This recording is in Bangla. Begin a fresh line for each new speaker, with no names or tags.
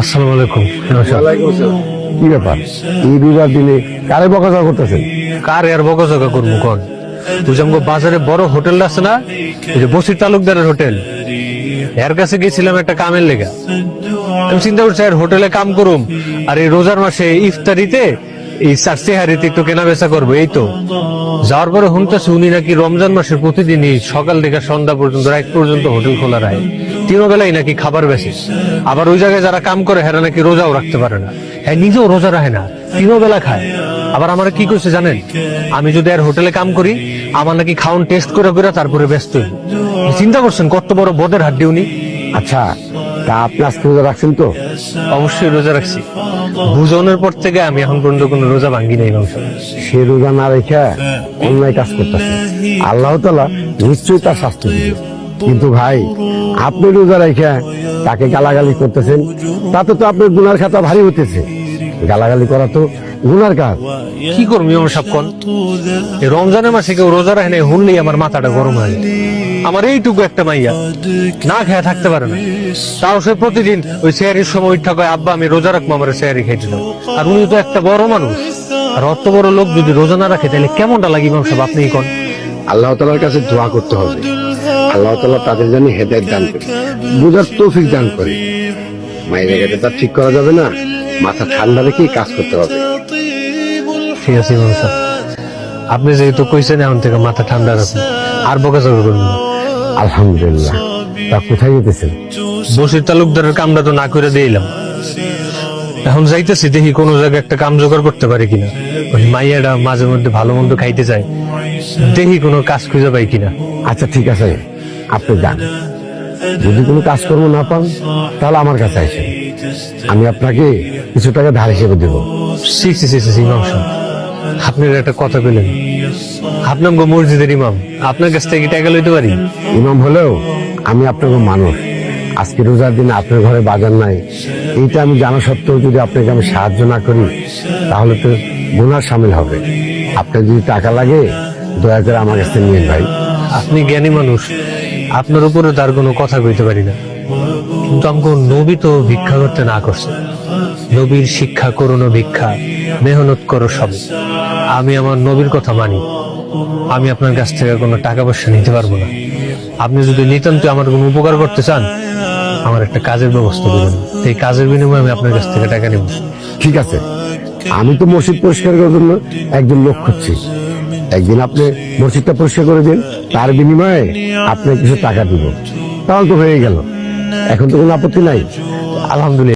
আসসালামু আলাইকুম
কি ব্যাপার? এই রোজার দিনে কারে করতেছেন?
কার এর বকঝকা করব বাজারে বড় হোটেল আছে না? যে বসির তালুকদারের হোটেল। এর কাছে গেছিলাম একটা কামের লেগা। আমি চিন্তা করছি, আর হোটেলে কাম করুম। আর এই রোজার মাসে ইফতারিতে, এই একটু কেনা বেচা করব। এই তো। যাওয়ার পরে শুনতেছি উনি নাকি রমজান মাসের প্রতিদিনই সকাল থেকে সন্ধ্যা পর্যন্ত, রাত পর্যন্ত হোটেল খোলা রায় তিনও বেলায় নাকি খাবার বেশি আবার ওই জায়গায় যারা কাম করে হেরা নাকি রোজাও রাখতে পারে না। হ্যাঁ নিজেও রোজা রাখে না তিনও বেলা খায়। আবার আমার কি করছে জানেন? আমি যদি আর হোটেলে কাম করি আমার নাকি খাওন টেস্ট করে করে তারপরে ব্যস্ত চিন্তা করছেন কত বড় বদের হাড্ডি উনি?
আচ্ছা তা আপনি আজকে রোজা রাখছেন তো?
অবশ্যই রোজা রাখছি। বুঝনের পর থেকে আমি এখন পর্যন্ত কোনো রোজা ভাঙ্গি নাই মাংস।
সে রোজা না রেখে অন্যায় কাজ করতেছে। আল্লাহ তালা নিশ্চয়ই তার শাস্তি দিবে কিন্তু ভাই, আপনি রোজা রেখে তাকে গালাগালি করতেছেন, তাতে তো আপনার গুনার খাতা ভারী হতেছে গালাগালি করা তো গুনার কাজ।
কি করবি এই রমজানের মাসে কেউ রোজা রাখে নাই, হুনলেই আমার মাথাটা গরম হয় আমার এইটুকু একটা মাইয়া, না খেয়ে থাকতে পারে না। তাও সে প্রতিদিন ওই চেয়ারির সময় উঠা কয়, আব্বা, আমি রোজা রাখব, আমার খাইতে দাও। আর উনি তো একটা বড় মানুষ। আর অত বড় লোক যদি রোজা না রাখে, তাহলে কেমনটা লাগি ইমাম সাহেব? আপনি কোন?
আল্লাহ তালার কাছে দোয়া করতে হবে। আল্লাহ তালা তাদের জন্য হেদায়ত দান করে বুঝার তৌফিক দান করে। মায়ের জায়গাটা তার ঠিক করা যাবে না। মাথা ঠান্ডা রেখেই কাজ করতে হবে।
ঠিক আছে ইমাম সাহেব। আপনি যেহেতু কইছেন এখন থেকে মাথা ঠান্ডা রাখুন। আর বকাঝকা করবেন না।
আলহামদুলিল্লাহ। তা কোথায় যেতেছেন?
বসির তালুকদারের কামটা তো না করে দিলাম এখন যাইতেছি দেখি কোন জায়গায় একটা কাম জোগাড় করতে পারি কিনা। ওই মাইয়াটা মাঝে মধ্যে ভালো মন্দ খাইতে চায়। দেখি কোনো কাজ খুঁজে পাই কিনা।
আচ্ছা ঠিক আছে আপনি যান। যদি কোনো কাজকর্ম না পান তাহলে আমার কাছে আসেন। আমি আপনাকে কিছু টাকা ধার হিসেবে দেবো।
সি সি সি সি ইমাম আপনার একটা কথা বললেন আপনার গো মসজিদের ইমাম। আপনার কাছ থেকে টাকা লইতে পারি?
ইমাম হলেও আমি আপনার মানুষ। আজকে রোজার দিনে আপনার ঘরে বাজার নাই। এইটা আমি জানা সত্ত্বেও যদি আপনাকে আমি সাহায্য না করি, তাহলে তো গুনার সামিল হবে। আপনার যদি টাকা লাগে, দয়া করে আমার কাছে নিয়ে ভাই।
আপনি জ্ঞানী মানুষ, আপনার উপরে তার কোনো কথা কইতে পারি না। কিন্তু আমাকে নবী তো ভিক্ষা করতে না করছে। নবীর শিক্ষা করুন ভিক্ষা, মেহনত করো সব। আমি আমার নবীর কথা মানি। আমি আপনার কাছ থেকে কোনো টাকা পয়সা নিতে পারব না। আপনি যদি নিতান্ত আমার কোনো উপকার করতে চান? আমার একটা কাজের ব্যবস্থা করুন। এই কাজের বিনিময়ে আমি আপনার কাছ থেকে টাকা নেব।
ঠিক আছে। আমি তো মসজিদ পরিষ্কার করার জন্য একজন লোক খুঁজছি। একদিন আপনি মসজিদটা পরিষ্কার করে দিন, তার বিনিময়ে আপনি কিছু টাকা দিব। তাহলে তো হয়ে গেল। এখন তো কোনো আপত্তি নাই।
আলহামদুলিল্লাহ।